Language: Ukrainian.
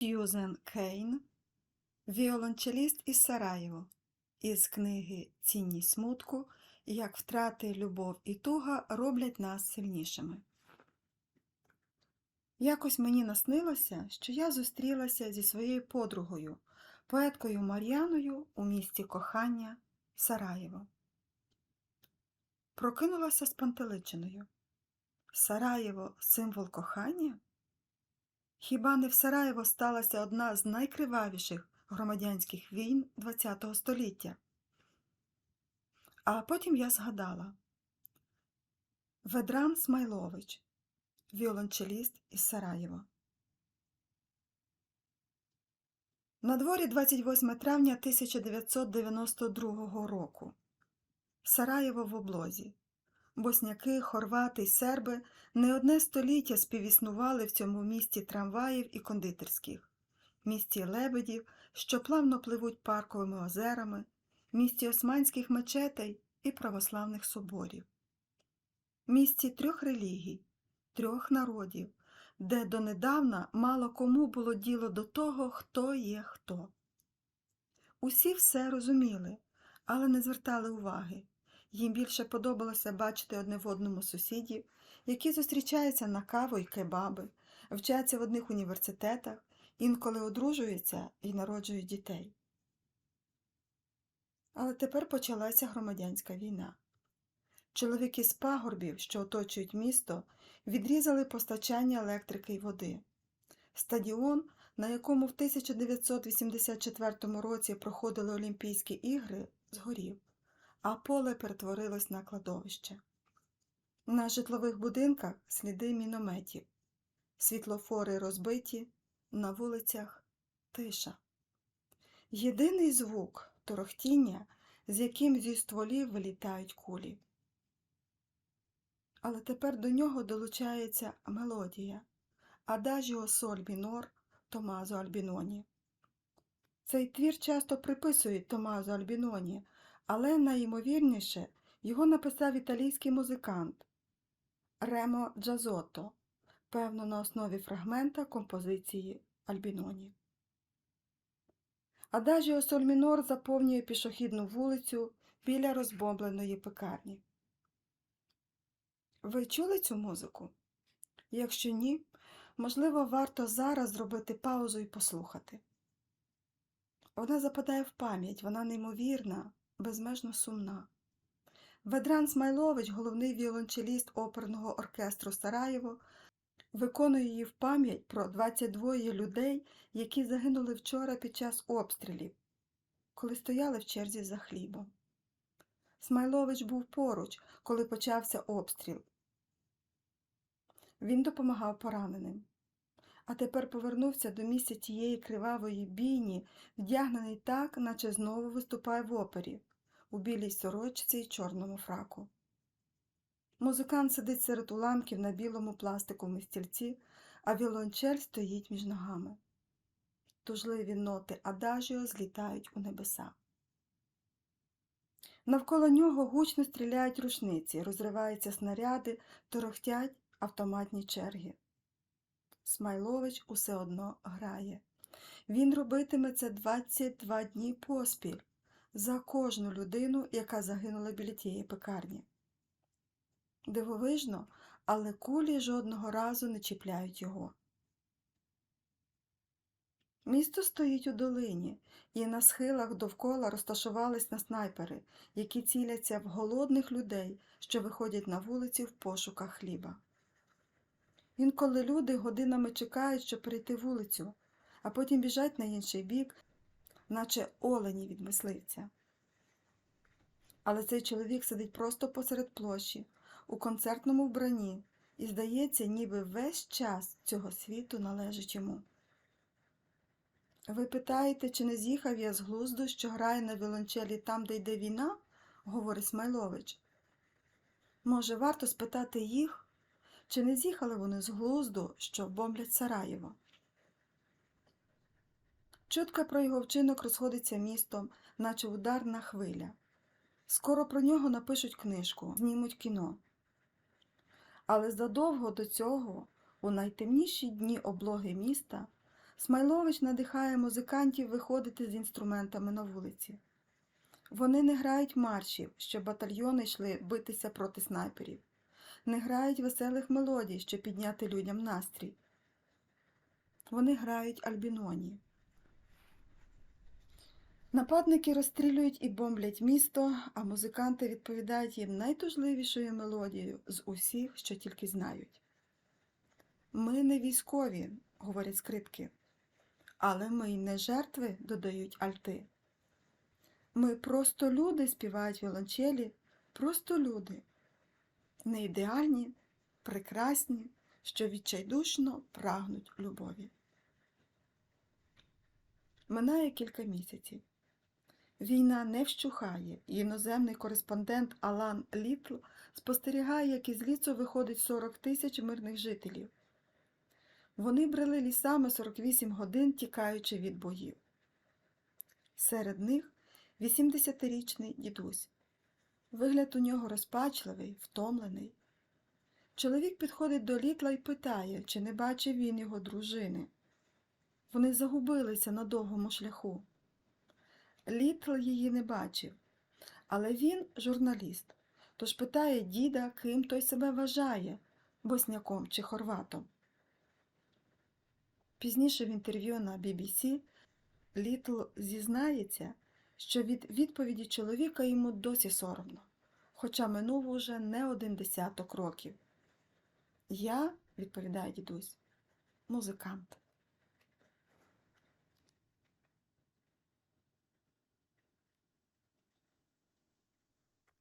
Сьюзен Кейн, віолончеліст із Сараєво, із книги Цінність смутку, як втрати, любов і туга роблять нас сильнішими. Якось мені наснилося, що я зустрілася зі своєю подругою, поеткою Мар'яною у місті кохання Сараєво. Прокинулася спантеличеною. Сараєво символ кохання? Хіба не в Сараєво сталася одна з найкривавіших громадянських війн ХХ століття? А потім я згадала Ведран Смайлович, віолончеліст із Сараєва. На дворі 28 травня 1992 року. Сараєво в облозі. Босняки, хорвати й серби не одне століття співіснували в цьому місті трамваїв і кондитерських, місті лебедів, що плавно пливуть парковими озерами, місті османських мечетей і православних соборів, місті трьох релігій, трьох народів, де донедавна мало кому було діло до того, хто є хто. Усі все розуміли, але не звертали уваги. Їм більше подобалося бачити одне в одному сусідів, які зустрічаються на каву й кебаби, вчаться в одних університетах, інколи одружуються і народжують дітей. Але тепер почалася громадянська війна. Чоловіки з пагорбів, що оточують місто, відрізали постачання електрики й води. Стадіон, на якому в 1984 році проходили Олімпійські ігри, згорів а поле перетворилось на кладовище. На житлових будинках сліди мінометів, світлофори розбиті, на вулицях тиша. Єдиний звук торохтіння, з яким зі стволів вилітають кулі. Але тепер до нього долучається мелодія Адажіо соль мінор Томазо Альбіноні. Цей твір часто приписують Томазо Альбіноні, але найімовірніше його написав італійський музикант Ремо Джазото, певно, на основі фрагмента композиції Альбіноні. Адажіо соль мінор заповнює пішохідну вулицю біля розбомбленої пекарні. Ви чули цю музику? Якщо ні, можливо, варто зараз зробити паузу і послухати. Вона западає в пам'ять, вона неймовірна, безмежно сумна. Ведран Смайлович, головний віолончеліст оперного оркестру Сараєво, виконує її в пам'ять про 22 людей, які загинули вчора під час обстрілів, коли стояли в черзі за хлібом. Смайлович був поруч, коли почався обстріл. Він допомагав пораненим. А тепер повернувся до місця тієї кривавої бійні, вдягнений так, наче знову виступає в опері, у білій сорочці й чорному фраку. Музикант сидить серед уламків на білому пластиковому стільці, а віолончель стоїть між ногами. Тужливі ноти адажіо злітають у небеса. Навколо нього гучно стріляють рушниці, розриваються снаряди, торохтять автоматні черги. Смайлович усе одно грає. Він робитиме це 22 дні поспіль за кожну людину, яка загинула біля тієї пекарні. Дивовижно, але кулі жодного разу не чіпляють його. Місто стоїть у долині, і на схилах довкола розташувались на снайпери, які ціляться в голодних людей, що виходять на вулиці в пошуках хліба. Інколи люди годинами чекають, щоб перейти вулицю, а потім біжать на інший бік, наче олені від мисливця. Але цей чоловік сидить просто посеред площі, у концертному вбранні, і здається, ніби весь час цього світу належить йому. Ви питаєте, чи не з'їхав я з глузду, що грає на віолончелі там, де йде війна? говорить Смайлович. Може, варто спитати їх? Чи не з'їхали вони з глузду, що бомблять Сараєво? Чутка про його вчинок розходиться містом, наче ударна хвиля. Скоро про нього напишуть книжку, знімуть кіно. Але задовго до цього, у найтемніші дні облоги міста, Смайлович надихає музикантів виходити з інструментами на вулиці. Вони не грають маршів, щоб батальйони йшли битися проти снайперів, не грають веселих мелодій, щоб підняти людям настрій. Вони грають альбіноні. Нападники розстрілюють і бомблять місто, а музиканти відповідають їм найтужливішою мелодією з усіх, що тільки знають. Ми не військові, говорять скрипки, але ми й не жертви, додають альти. Ми просто люди, співають віолончелі, просто люди. Не ідеальні, прекрасні, що відчайдушно прагнуть любові. Минає кілька місяців. Війна не вщухає, і іноземний кореспондент Алан Літл спостерігає, як із лісу виходить 40 тисяч мирних жителів. Вони брели лісами 48 годин, тікаючи від боїв. Серед них 80-річний дідусь. Вигляд у нього розпачливий, втомлений. Чоловік підходить до літла і питає, чи не бачив він його дружини. Вони загубилися на довгому шляху. Літл її не бачив, але він журналіст, тож питає діда, ким той себе вважає босняком чи хорватом. Пізніше в інтерв'ю на BBC Літл зізнається, що від відповіді чоловіка йому досі соромно, хоча минув уже не один десяток років. Я, відповідає дідусь, музикант.